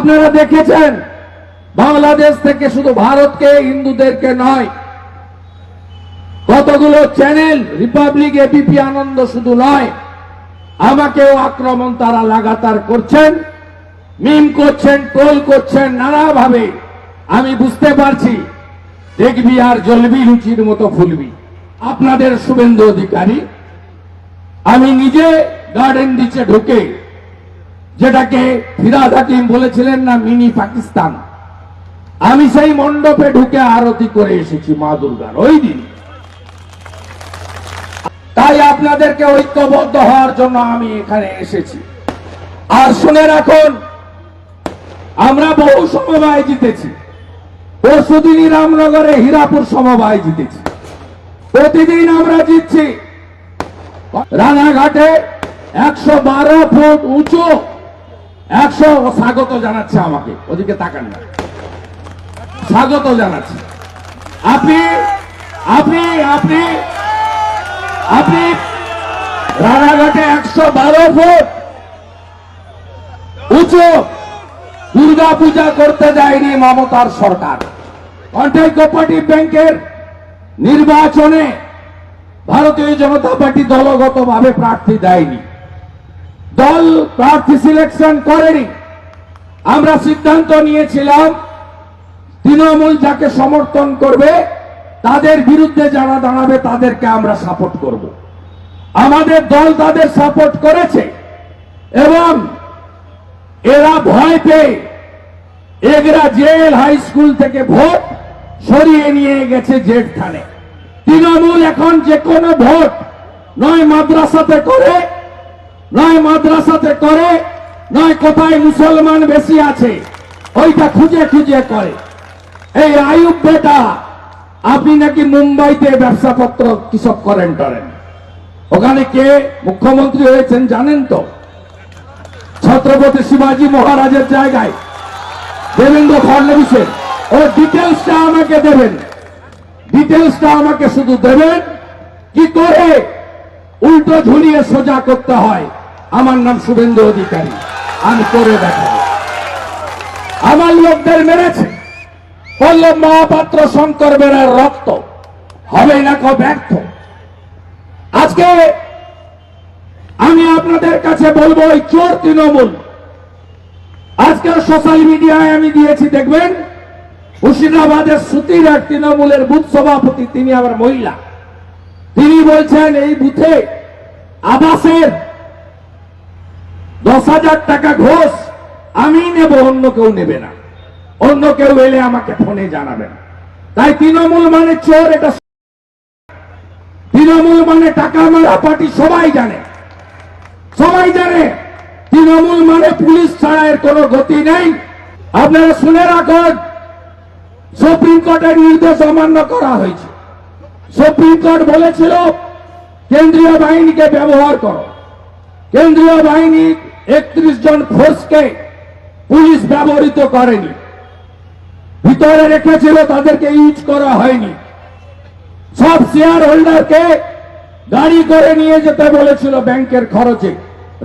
আপনারা দেখেছেন, বাংলাদেশ থেকে শুধু ভারতকে, হিন্দুদেরকে নয়, কতগুলো চ্যানেল, রিপাবলিক এবিপি আনন্দ শুধু নয়, আমাকেও আক্রমণ তারা লাগাতার করছেন, মিম করছেন, ট্রোল করছেন, নানাভাবে। আমি বুঝতে পারছি, দেখবি আর জলবি লুচির মতো ফুলবি। আপনাদের শুভেন্দু অধিকারী, আমি নিজে গার্ডেন দিচ্ছে ঢুকে যেটাকে ফিরাদ হাকিম বলেছিলেন না, মিনি পাকিস্তান। আমি সেই মণ্ডপে ঢুকে আরতি করে এসেছি মা দুর্গার ওই দিন। তাই আপনাদেরকে ঐক্যবদ্ধ হওয়ার জন্য আমি এখানে এসেছি। আর শুনে রাখুন, আমরা বহু সমবায় জিতেছি। পরশুদিনই রামনগরে হীরাপুর সমবায় জিতেছি। প্রতিদিন আমরা জিতছি। রানাঘাটে একশো বারো ফুট উঁচু একশো স্বাগত জানাচ্ছে আমাকে। ওদিকে তাকান না। স্বাগত জানাচ্ছে। আপনি আপনি আপনি আপনি রানাঘাটে একশো বারো ফুট উঁচু দুর্গা পূজা করতে যায়নি মমতার সরকার। কন্ট্রাক্ট কোপারেটিভ ব্যাংকের নির্বাচনে ভারতীয় জনতা পার্টি দলগতভাবে প্রার্থী দেয়নি। দল প্রার্থী সিলেকশন করেনি। আমরা সিদ্ধান্ত নিয়েছিলাম, তৃণমূল যাকে সমর্থন করবে, তাদের বিরুদ্ধে যারা দাঁড়াবে, তাদেরকে আমরা সাপোর্ট করব। আমাদের দল তাদের সাপোর্ট করেছে এবং এরা ভয় পেয়ে এগরা জেল হাই স্কুল থেকে ভোট সরিয়ে নিয়ে গেছে জেট থানে তৃণমূল এখন যে কোনো ভোট নয়, মাদ্রাসাতে করে নয় মাদ্রাসাতে করে, নয় কোথায় মুসলমান বেশি আছে, ওইটা খুঁজে খুঁজে করে। এই আয়ুব বেটা, আপনি নাকি মুম্বাইতে ব্যবসাপত্র কিসব করেন টরেন? ওখানে কে মুখ্যমন্ত্রী হয়েছেন জানেন তো? ছত্রপতি শিবাজি মহারাজের জায়গায়। দেবেন্দ্র ফডনবিসের ও ডিটেলসটা আমাকে দেবেন। ডিটেলসটা আমাকে শুধু দেবেন। কি করে? উল্টো ঝুলিয়ে সোজা করতে হয়। আমার নাম শুভেন্দু অধিকারী। আমি করে দেখাবো। আমার লোকদের মেরেছে। পল্লব মহাপাত্র শঙ্কর বেড়ার রক্ত হবে না কো ব্যর্থ? আজকে আমি আপনাদের কাছে বলব, ওই চোর তৃণমূল। আজকে সোশ্যাল মিডিয়ায় আমি দিয়েছি, দেখবেন? মুর্শিদাবাদের সুতির এক তৃণমূলের বুথ সভাপতি, তিনি আবার মহিলা। তিনি বলছেন, এই বুথে আবাসের দশ হাজার টাকা ঘোষ, আমি নেব, অন্য কেউ নেবে না। অন্য কেউ এলে আমাকে ফোনে জানাবেন তাই তৃণমূল মানে চোর, এটা তৃণমূল মানে টাকা মারা পার্টি সবাই জানে। সবাই জানে, তৃণমূল মানে পুলিশ ছাড়া এর কোনো গতি নেই। আপনারা শুনে রাখুন, সুপ্রিম কোর্টের নির্দেশ অমান্য করা হয়েছে। সুপ্রিম কোর্ট বলেছিল, কেন্দ্রীয় বাহিনীকে ব্যবহার করো। কেন্দ্রীয় বাহিনী একত্রিশ জন ফোর্সকে পুলিশ ব্যবহৃত করেনি। ভিতরে রেখেছিল, তাদেরকে ইউজ করা হয়নি। সব শেয়ার হোল্ডারকে গাড়ি করে নিয়ে যেতে বলেছিল ব্যাংকের খরচে,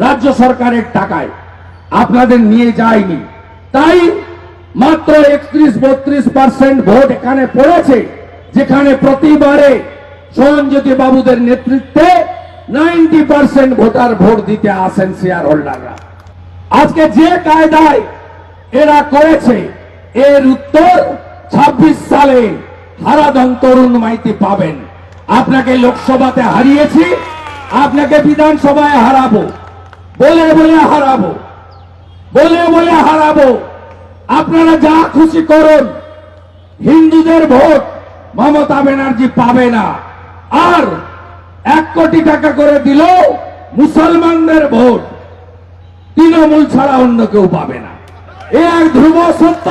রাজ্য সরকারের টাকায়। আপনাদের নিয়ে যায়নি। তাই মাত্র একত্রিশ, বত্রিশ পার্সেন্ট ভোট এখানে পড়েছে, যেখানে প্রতিবারে সোহনজ্যোতি বাবুদের নেতৃত্বে নাইনটি পার্সেন্ট ভোটার ভোট দিতে আসেন শেয়ার হোল্ডাররা। আজকে যে কায়দায় এরা করেছে, এর উত্তর ২৬ সালে হারাধন তরুণ মাইতি পাবেন। আপনাকে লোকসভাতে হারিয়েছি, আপনাকে বিধানসভায় হারাবো। বলে বলে হারাবো। বলে বলে হারাবো। আপনারা যা খুশি করুন, হিন্দুদের ভোট মমতা ব্যানার্জি পাবে না। আর এক কোটি টাকা করে দিল মুসলমানদের ভোট। তৃণমূল ছাড়া অন্য কেউ পাবে না। এ এক ধ্রুব সত্য।